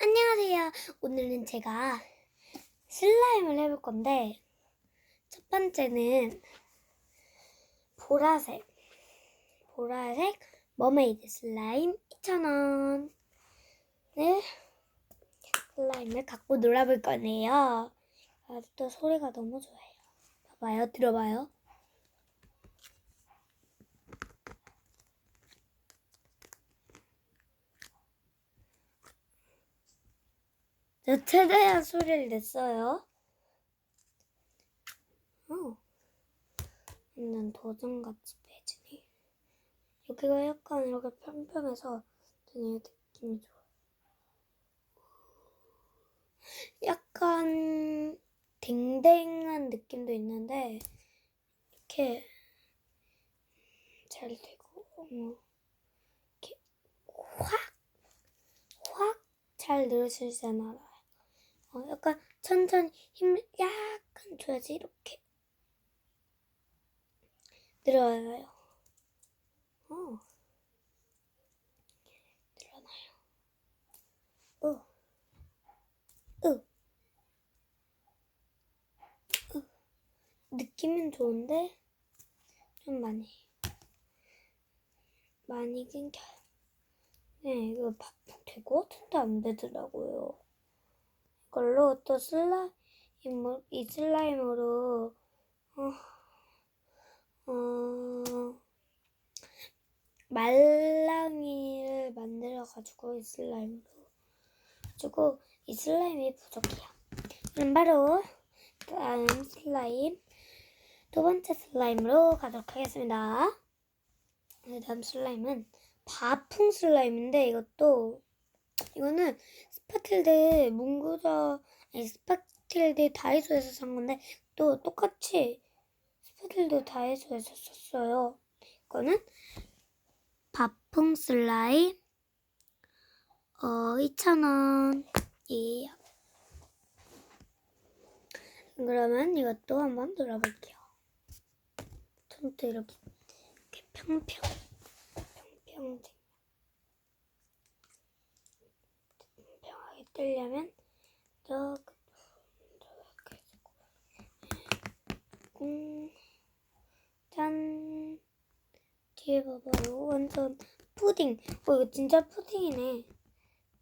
안녕하세요. 오늘은 제가 슬라임을 해볼 건데, 첫 번째는 보라색, 보라색 머메이드 슬라임 2,000원. 을 슬라임을 갖고 놀아볼 거네요. 아직도 소리가 너무 좋아요. 봐봐요, 들어봐요. 저 최대한 소리를 냈어요. 어. 완전 도전같이 빼지네. 여기가 약간 이렇게 평평해서 되게 느낌이 좋아요. 약간 댕댕한 느낌도 있는데 이렇게 잘 되고 어, 이렇게 확 확 잘 늘어지진 않아요. 어, 약간 천천히 힘을 약간 줘야지 이렇게 늘어나요. 어. 늘어나요. 어. 으. 으. 느낌은 좋은데 좀 많이 많이 끊겨요. 네, 이거 바풍 될것 같은데 안 되더라고요. 이걸로 또 슬라임, 이 슬라임으로, 어, 어, 말랑이를 만들어가지고 이 슬라임으로. 가지고 이 슬라임이 부족해요. 그럼 바로 다음 슬라임, 두 번째 슬라임으로 가도록 하겠습니다. 네, 다음 슬라임은 바풍 슬라임인데 이것도 이거는 스파틀드 문구점 스파틀드 다이소에서 산 건데 또 똑같이 스파틀드 다이소에서 샀어요. 이거는 바풍 슬라임 어 2,000원이에요. 그러면 이것도 한번 놀아볼게요. 손도 이렇게, 이렇게 평평 해주고 음, 짠 뒤에 봐봐요. 완전 푸딩. 어 이거 진짜 푸딩이네.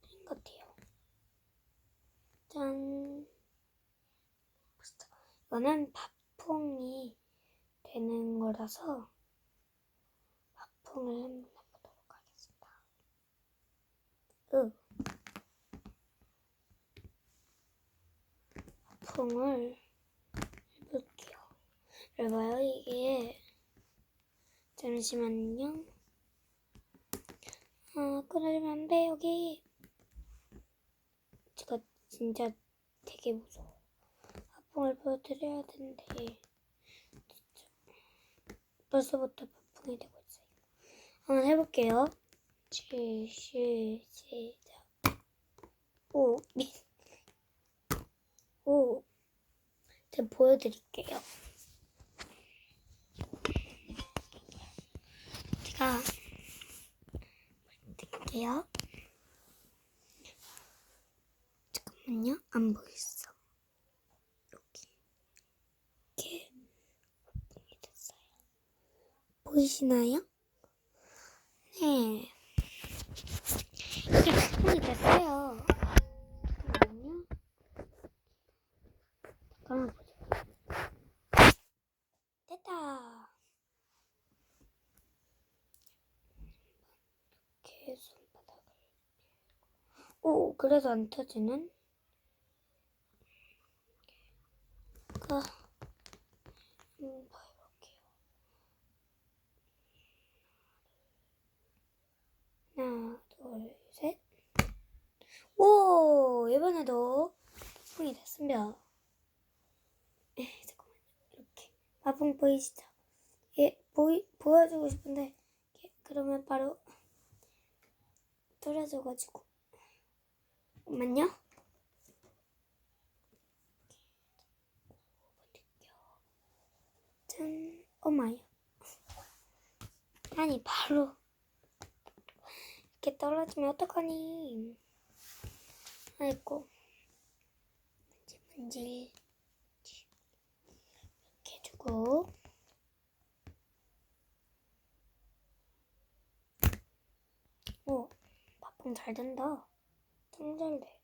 푸딩 같아요. 짠. 이거는 밥퐁이 되는 거라서 밥퐁을 한번 해보도록 하겠습니다. 으. 밥퐁을 해볼게요. 여봐요 이게 잠시만요. 아 그러면 안 돼 여기. 제가 진짜 되게 무서워. 밥퐁을 보여드려야 되는데 진짜 벌써부터 밥퐁이 되고 있어요. 한번 해볼게요. 시, 시, 시작. 오, 미, 오. 제가 보여드릴게요. 제가 보여드릴게요. 잠깐만요. 안 보였어. 여기. 이렇게 됐어요. 보이시나요? 네. 이게 밥퐁이 됐어요. 잠깐만 보자. 됐다. 이렇게 손바닥을. 오, 그래도 안 터지는? 그, 한번 해볼게요. 하나, 둘, 셋. 오, 이번에도 밥풍이 됐습니다. 에, 잠깐만요. 이렇게. 밥풍 보이시죠? 예, 보이, 보여주고 싶은데, 예, 그러면 바로 떨어져가지고. 잠깐만요. 짠, 어마요. 아니, 바로. 이렇게 떨어지면 어떡하니? 아이고. 만질, 만질. 이렇게 해주고. 오, 밥봉 잘 된다. 짱잘 돼.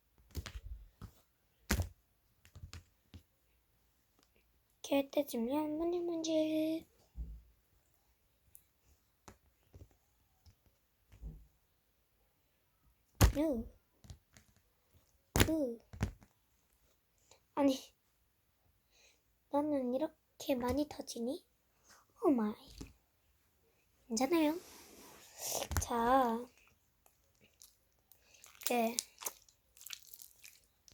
이렇게 떼주면 만질만질. 으. 으. 아니, 너는 이렇게 많이 터지니? 오 마이. 괜찮아요. 자,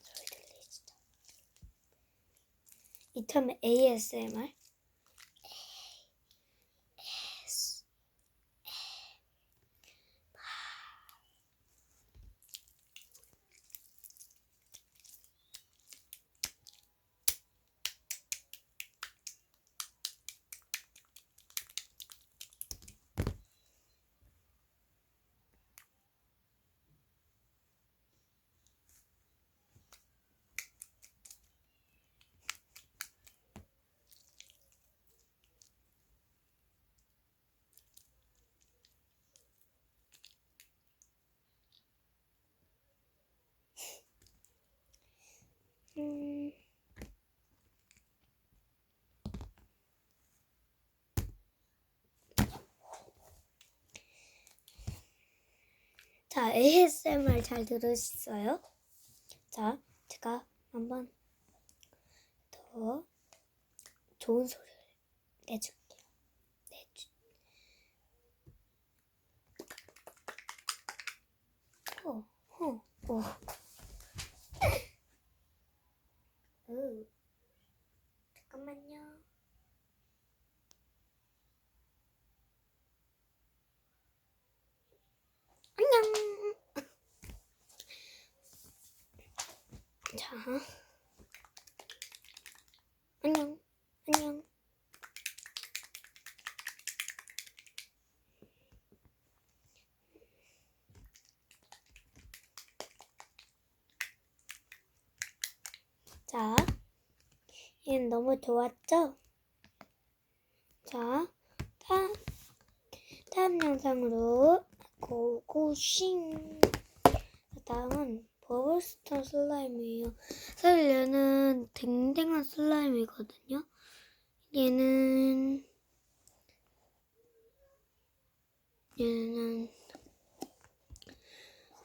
소리 들리시죠? 이 term ASMR. 음. 자, ASMR 잘 들으셨어요? 자, 제가 한번 더 좋은 소리를 내줄게요. 내주. 어, 어, 어. 으. 잠깐만요. 안녕. 자. 안녕. 안녕. 자, 얘는 너무 좋았죠? 자, 다음, 다음 영상으로 고고싱. 다음은 버블스톤 슬라임이에요. 사실 얘는 댕댕한 슬라임이거든요. 얘는 얘는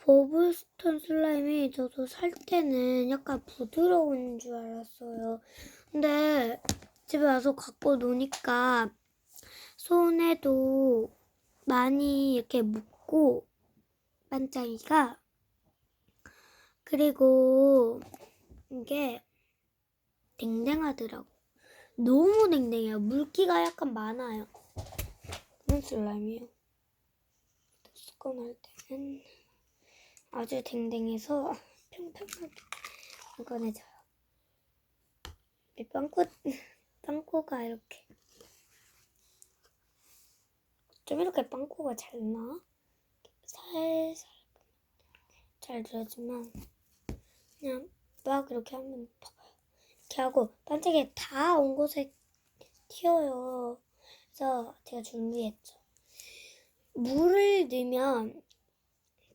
버블스톤 슬라임이 저도 살 때는 약간 부드러운 줄 알았어요. 근데 집에 와서 갖고 노니까 손에도 많이 이렇게 묻고 반짝이가 그리고 이게 댕댕하더라고. 너무 댕댕해요. 물기가 약간 많아요. 그런 슬라임이에요. 수건할 때는 아주 댕댕해서 평평하게 꺼내져요. 이 빵꾸, 빵꾸가 이렇게. 좀 이렇게 빵꾸가 잘 나? 살살 잘 들어지만 그냥 막 이렇게 하면. 이렇게 하고 반짝이 다 온 곳에 튀어요. 그래서 제가 준비했죠. 물을 넣으면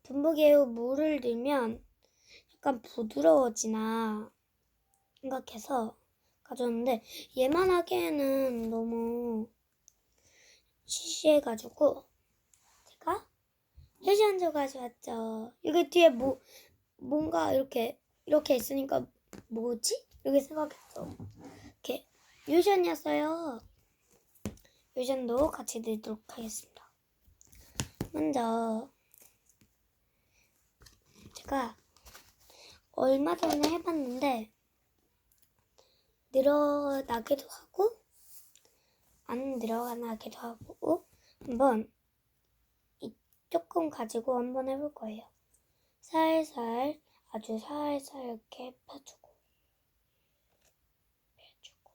분무기에 물을 넣으면 약간 부드러워지나 생각해서 가져왔는데 얘만 하기에는 너무 시시해가지고 제가 해시한조 가져왔죠. 여기 뒤에 뭐 뭔가 이렇게 이렇게 있으니까 뭐지? 이렇게 생각했어. 이렇게 유션이었어요. 유션도 같이 넣도록 하겠습니다. 먼저 제가 얼마 전에 해봤는데 늘어나기도 하고 안 늘어나기도 하고 한번 이 조금 가지고 한번 해볼 거예요. 살살 아주 살살 이렇게 펴주고 펴주고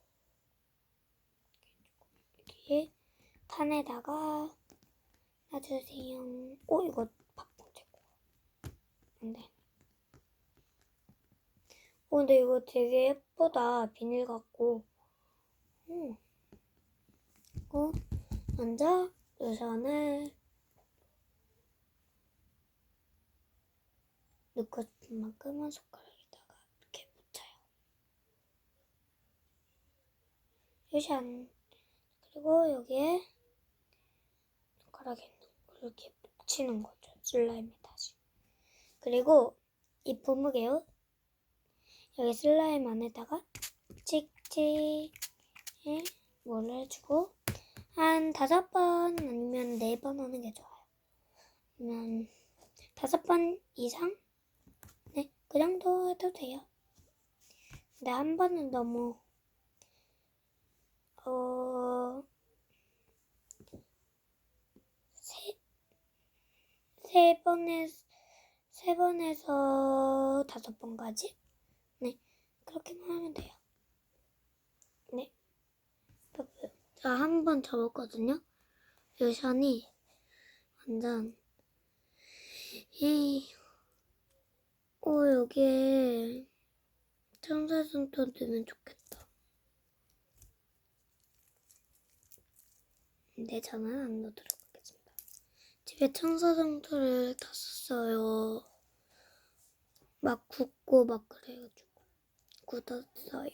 이렇게 판에다가 놔주세요. 오 이거 밥봉 제거 안돼. 어, 근데 이거 되게 예쁘다. 비닐 같고. 음. 그리고 먼저 로션을 넣고 만큼은 손가락에다가 이렇게 묻혀요. 로션. 그리고 여기에 손가락에 있는 걸 이렇게 묻히는 거죠. 슬라임에 다시. 그리고 이 분무개요. 여기 슬라임 안에다가 찍찍 에 뭐를 해주고 한 다섯 번 아니면 네 번 하는 게 좋아요. 아니면 다섯 번 이상? 네, 그 정도 해도 돼요. 근데 한 번은 너무 어... 세, 세 번에, 세 번에서 다섯 번까지? 네, 그렇게만 하면 돼요. 네. 저한번 접었거든요. 로션이 완전, 이, 오, 여기에 청사슴도 넣으면 좋겠다. 근데 저는 안 넣도록 하겠습니다. 집에 청사정토를 다 썼어요. 막 굳고 막 그래가지고 굳었어요.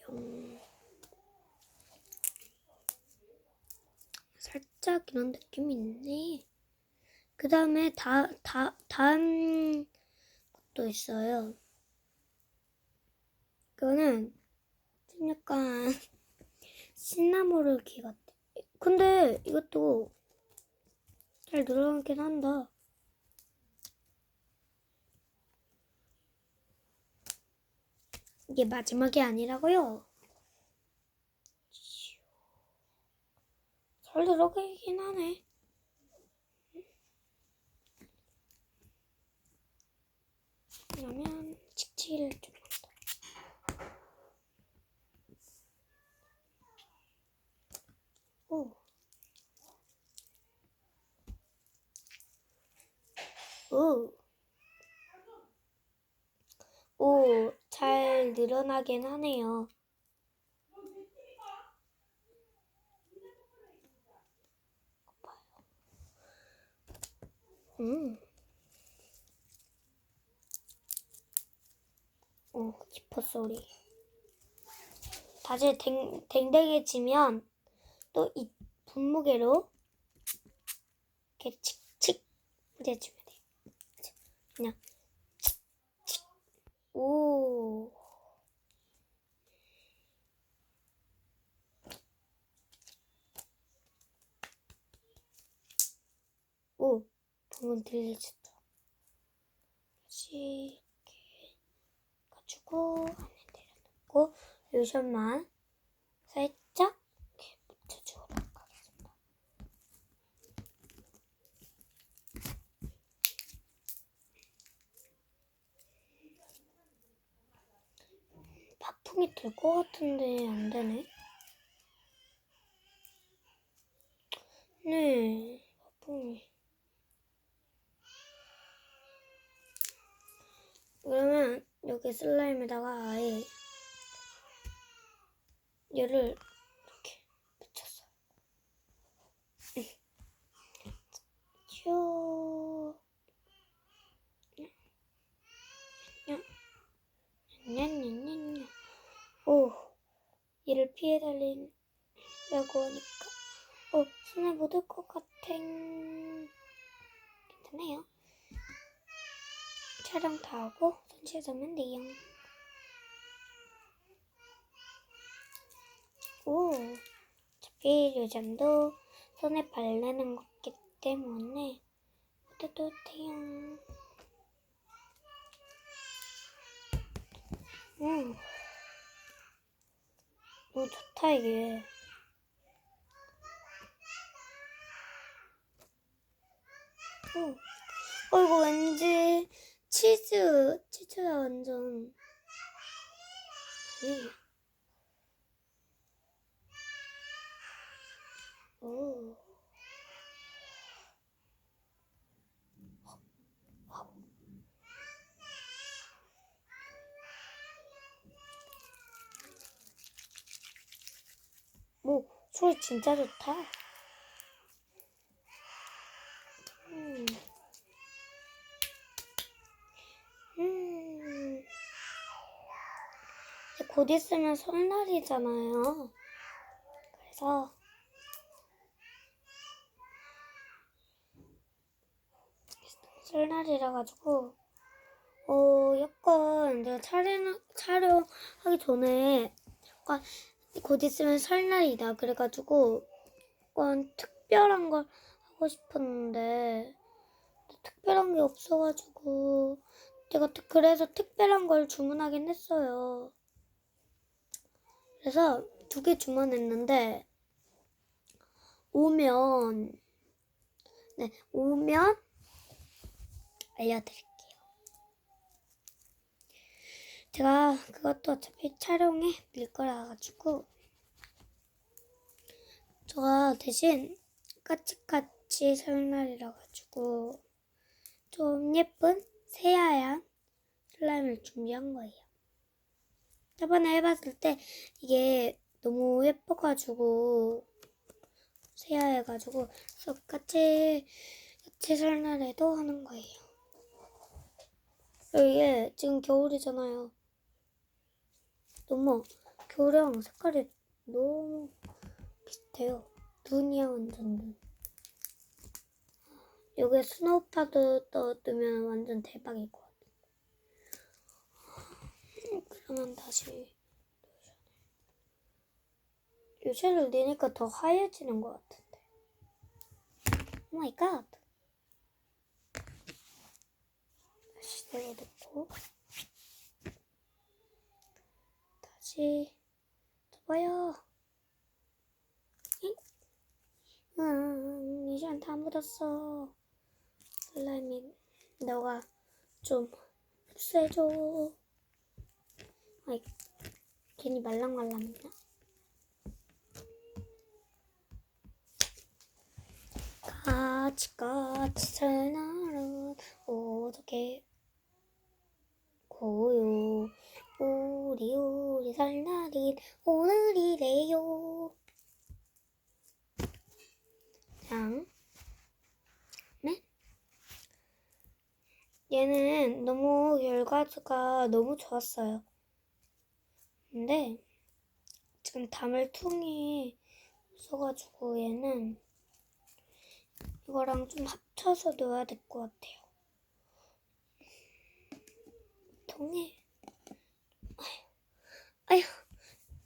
살짝 이런 느낌이 있네. 그 다음에 다, 다, 다음 것도 있어요. 이거는 좀 약간 시나모르 기 같아. 근데 이것도 잘 늘어나긴 한다. 이게 마지막이 아니라고요. 잘 들어가긴 하네. 그러면 칙칙이를 좀 한다. 오. 오. 오, 잘 늘어나긴 하네요. 음. 오, 기퍼 소리. 다시 댕, 댕댕해지면 또 이 분무게로 이렇게 칙칙 해주면 돼요. 그냥 칙칙. 오. 오, 방금? 다시 이렇게 가지고 안에 내려놓고 로션만 살짝 이렇게 묻혀주도록 하겠습니다. 파풍이 들것 같은데 안 되네. 네, 파풍이. 그러면 여기 슬라임에다가 아예 얘를 이렇게 붙였어요. 오, 얘를 피해 달리려고 하니까, 어, 손에 묻을 것 같아. 괜찮아요. 촬영 다 하고 손 씻으면 돼요. 오, 어차피 요즘도 손에 바르는 거기 때문에 돼요. 음, 너무 좋다 이게. 오, 어 이거 왠지 치즈, 치즈야 완전. 음. 오. 뭐, 오, 소리 진짜 좋다. 음. 곧 있으면 설날이잖아요. 그래서 설날이라 가지고 어 약간 내가 촬영 촬영하기 전에 약간 곧 있으면 설날이다 그래가지고 약간 특별한 걸 하고 싶었는데 특별한 게 없어가지고 제가 특- 그래서 특별한 걸 주문하긴 했어요. 그래서 두 개 주문했는데 오면 네 오면 알려드릴게요. 제가 그것도 어차피 촬영에 밀 거라 가지고 제가 대신 까치까치 설날이라 가지고 좀 예쁜 새하얀 슬라임을 준비한 거예요. 저번에 해봤을 때 이게 너무 예뻐가지고 새하얘가지고 그래서 까치 까치 설날에도 하는 거예요. 이게 지금 겨울이잖아요. 너무 겨울이랑 색깔이 너무 비슷해요. 눈이야 완전 눈. 여기에 스노우파도 떠 뜨면 완전 대박일 것같 그러면 다시 요새를 내니까 더 하얘지는 것 같은데. 오 마이 갓. 다시 내려놓고 다시 접어요. 잉? 응, 이젠 다 묻었어. 슬라임이 너가 좀 흡수해줘. 아이, 괜히 말랑말랑했나? 같이 같이 살날은 어떻게 고요 우리 우리 살 날인 오늘이래요 장 네? 얘는 너무 결과가 너무 좋았어요 근데 지금 담을 통이 없어가지고 얘는 이거랑 좀 합쳐서 넣어야 될 것 같아요. 통에 아휴, 아휴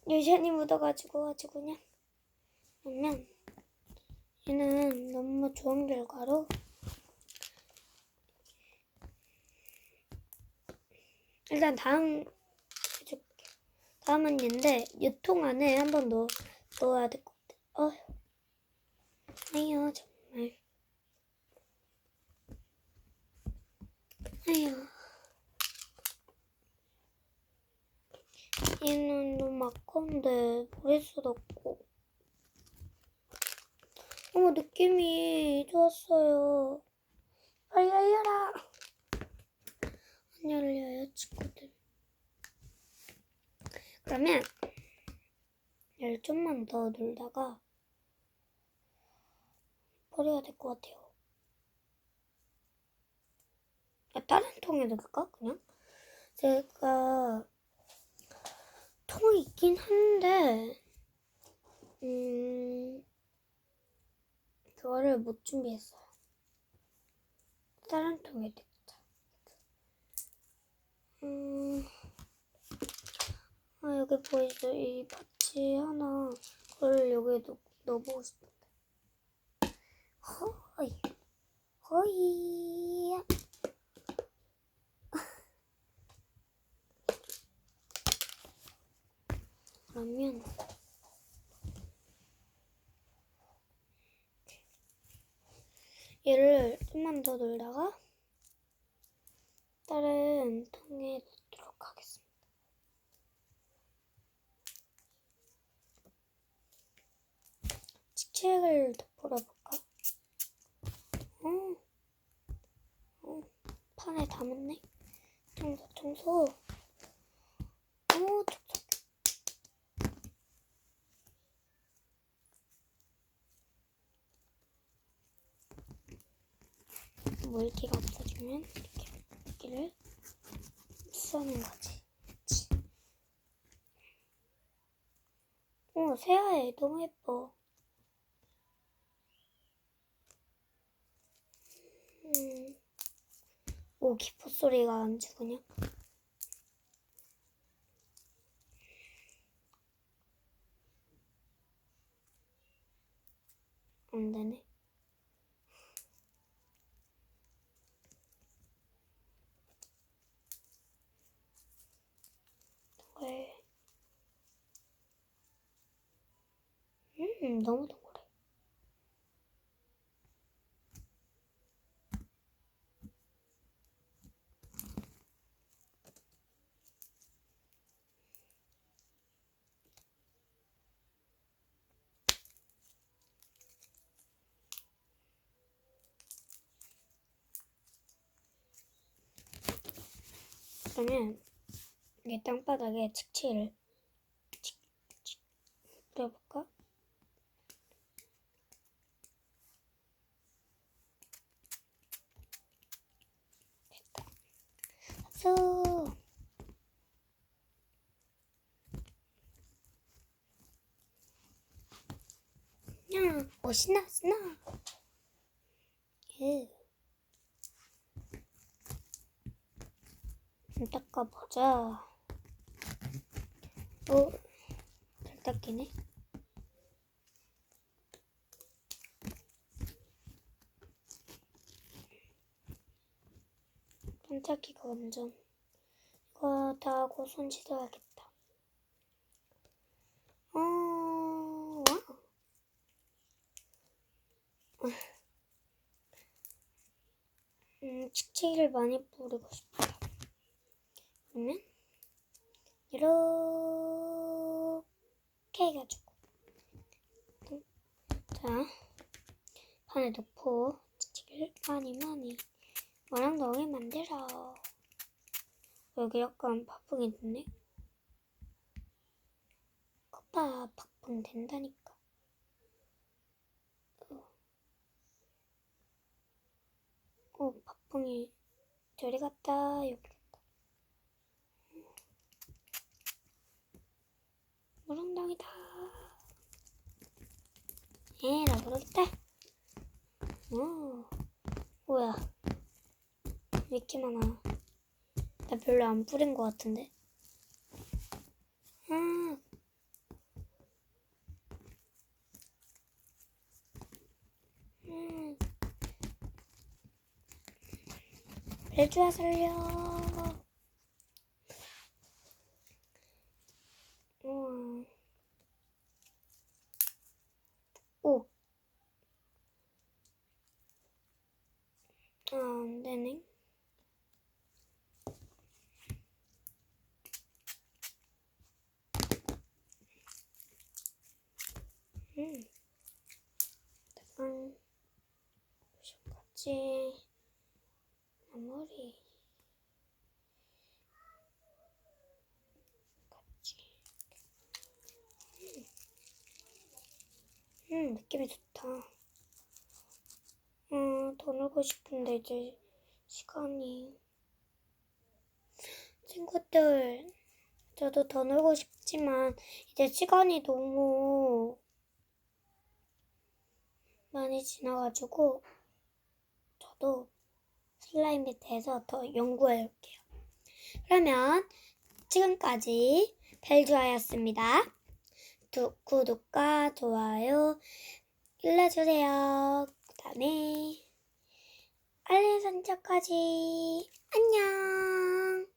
유전이 묻어가지고 아주 그냥 그러면 얘는 너무 좋은 결과로 일단 다음. 다음은 얘인데 유통 안에 한 번 넣어 넣어야 될 것 같아. 어휴, 아유 정말. 아휴. 얘는 너무 아까운데 버릴 수도 없고. 너무 느낌이 좋았어요. 빨리 열려라. 안 열려요, 친구들. 그러면 얘를 좀만 더 놀다가 버려야 될 것 같아요. 아, 다른 통에 넣을까? 그냥? 제가 통이 있긴 한데 음 그거를 못 준비했어요. 다른 통에 넣자. 음 아, 여기 보이죠? 이 파츠 하나. 그걸 여기에 넣, 넣어보고 싶은데. 허이. 허이. 그러면. 얘를 좀만 더 놀다가 다른 통에 책을 덮으러 볼까? 음. 음. 판에 담았네. 청소, 청소. 오, 촉촉. 물기가 없어지면 이렇게 물기를 써는 거지. 오, 새하얘 너무 예뻐. 오, 기포 소리가 안 죽으냐? 안 되네. 동글. 음, 너무 동 그러면 이게 땅바닥에 칙칙 뿌려볼까? 됐다. 박수! 야, 어, 신나, 신나! 으. 좀 닦아보자. 오, 잘 닦이네. 반짝이가 완전 이거 다 하고 손 씻어야겠다. 어, 와. 음, 칙칙이를 많이 뿌리고 싶다. 그러면 이렇게 해가지고. 자 판에 넣고 칙칙이를. 많이 많이 모랑덩이 만들어 여기 약간 파풍이 됐네. 거봐 파풍 된다니까. 어 파풍이 저리 갔다 여기 무릉덩이다. 에, 나 모르겠다. 오, 뭐야. 왜 이렇게 많아. 나 별로 안 뿌린 것 같은데. 아. 음. 벨주아 살려. 우와. 오. 아, 안 되네. 음. 약간, 같이, 마무리. 같이. 음, 느낌이 좋다. 음, 더 놀고 싶은데 이제 시간이. 친구들, 저도 더 놀고 싶지만 이제 시간이 너무 많이 지나가지고 저도 슬라임에 대해서 더 연구해 올게요. 그러면 지금까지 벨주아였습니다. 두- 구독과 좋아요 눌러주세요. 그 다음에 알림 설정까지 안녕.